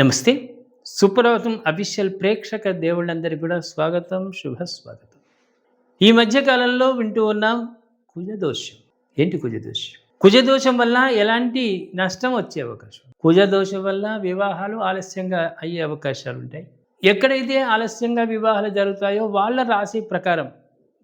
నమస్తే. సుప్రభాతం అఫీషియల్ ప్రేక్షక దేవుళ్ళందరికీ కూడా స్వాగతం శుభ స్వాగతం. ఈ మధ్య కాలంలో వింటూ ఉన్నాం కుజదోషం. ఏంటి కుజదోషం? కుజదోషం వల్ల ఎలాంటి నష్టం వచ్చే అవకాశం? కుజదోషం వల్ల వివాహాలు ఆలస్యంగా అయ్యే అవకాశాలు ఉంటాయి. ఎక్కడైతే ఆలస్యంగా వివాహాలు జరుగుతాయో వాళ్ళ రాశి ప్రకారం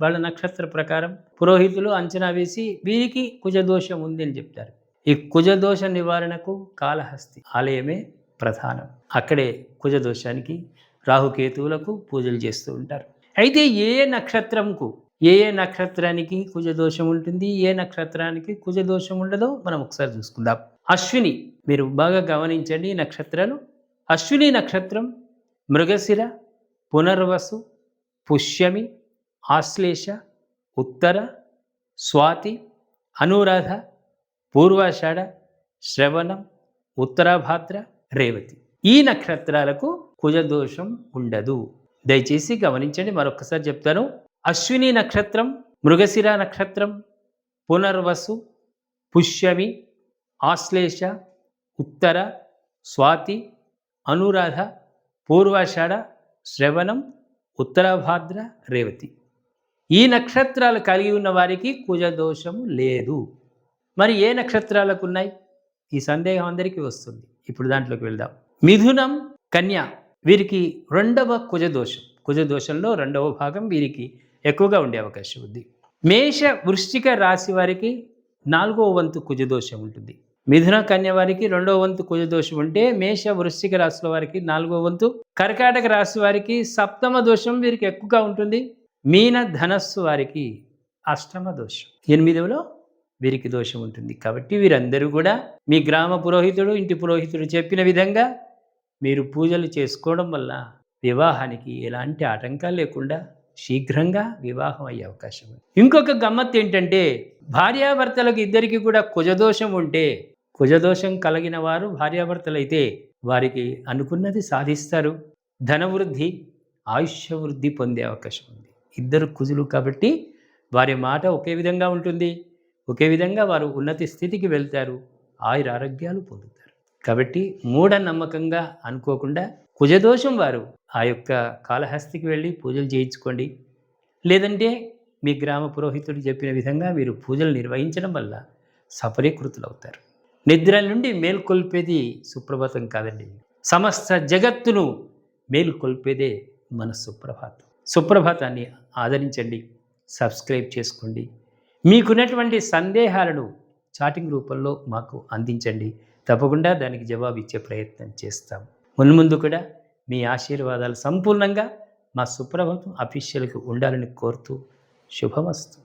వాళ్ళ నక్షత్ర ప్రకారం పురోహితులు అంచనా వేసి వీరికి కుజదోషం ఉంది అని చెప్తారు. ఈ కుజదోష నివారణకు కాళహస్తి ఆలయమే ప్రధానం. అక్కడే కుజదోషానికి రాహుకేతువులకు పూజలు చేస్తూ ఉంటారు. అయితే ఏ ఏ నక్షత్రంకు ఏ ఏ నక్షత్రానికి కుజదోషం ఉంటుంది ఏ నక్షత్రానికి కుజదోషం ఉండదో మనం ఒకసారి చూసుకుందాం. అశ్విని మీరు బాగా గమనించండి ఈ నక్షత్రాలు. అశ్విని నక్షత్రం మృగశిర పునర్వసు పుష్యమి ఆశ్లేష ఉత్తర స్వాతి అనురాధ పూర్వాషాఢ శ్రవణం ఉత్తరాభాద్ర రేవతి. ఈ నక్షత్రాలకు కుజదోషం ఉండదు. దయచేసి గమనించండి మరొకసారి చెప్తాను. అశ్విని నక్షత్రం మృగశిర నక్షత్రం పునర్వసు పుష్యమి ఆశ్లేష ఉత్తర స్వాతి అనురాధ పూర్వాషాఢ శ్రవణం ఉత్తరాభాద్ర రేవతి. ఈ నక్షత్రాలు కలిగి ఉన్న వారికి కుజదోషం లేదు. మరి ఏ నక్షత్రాలకు ఉన్నాయి? ఈ సందేహం అందరికీ వస్తుంది. ఇప్పుడు దాంట్లోకి వెళ్దాం. మిథునం కన్య వీరికి రెండవ కుజదోషం. కుజదోషంలో రెండవ భాగం వీరికి ఎక్కువగా ఉండే అవకాశం ఉంది. మేష వృశ్చిక రాశి వారికి నాలుగవ వంతు కుజదోషం ఉంటుంది. మిథున కన్య వారికి రెండవ వంతు కుజదోషం ఉంటే మేష వృశ్చిక రాశుల వారికి నాలుగవ వంతు. కర్కాటక రాశి వారికి సప్తమ దోషం వీరికి ఎక్కువగా ఉంటుంది. మీన ధనస్సు వారికి అష్టమ దోషం. ఎనిమిదవలో వీరికి దోషం ఉంటుంది. కాబట్టి వీరందరూ కూడా మీ గ్రామ పురోహితుడు ఇంటి పురోహితుడు చెప్పిన విధంగా మీరు పూజలు చేసుకోవడం వల్ల వివాహానికి ఎలాంటి ఆటంకాలు లేకుండా శీఘ్రంగా వివాహం అయ్యే అవకాశం ఉంది. ఇంకొక గమ్మత్ ఏంటంటే భార్యాభర్తలకు ఇద్దరికి కూడా కుజదోషం ఉంటే కుజదోషం కలిగిన వారు భార్యాభర్తలైతే వారికి అనుకున్నది సాధిస్తారు. ధనవృద్ధి ఆయుష్య వృద్ధి పొందే అవకాశం ఉంది. ఇద్దరు కుజులు కాబట్టి వారి మాట ఒకే విధంగా ఉంటుంది. ఒకే విధంగా వారు ఉన్నతి స్థితికి వెళ్తారు. ఆయుర ఆరోగ్యాలు పొందుతారు. కాబట్టి మూఢనమ్మకంగా అనుకోకుండా కుజదోషం వారు ఆ యొక్క కాళహస్తికి వెళ్ళి పూజలు చేయించుకోండి. లేదంటే మీ గ్రామ పురోహితుడు చెప్పిన విధంగా మీరు పూజలు నిర్వహించడం వల్ల సఫలీకృతులు అవుతారు నిద్ర నుండి మేల్కొల్పేది సుప్రభాతం కాదండి. సమస్త జగత్తును మేల్కొల్పేదే మన సుప్రభాతం. సుప్రభాతాన్ని ఆదరించండి. సబ్స్క్రైబ్ చేసుకోండి. మీకున్నటువంటి సందేహాలను చాటింగ్ రూపంలో మాకు అందించండి. తప్పకుండా దానికి జవాబు ఇచ్చే ప్రయత్నం చేస్తాం. మున్ముందు కూడా మీ ఆశీర్వాదాలు సంపూర్ణంగా మా సుప్రభాతం అఫీషియల్కి ఉండాలని కోరుతూ శుభమస్తు.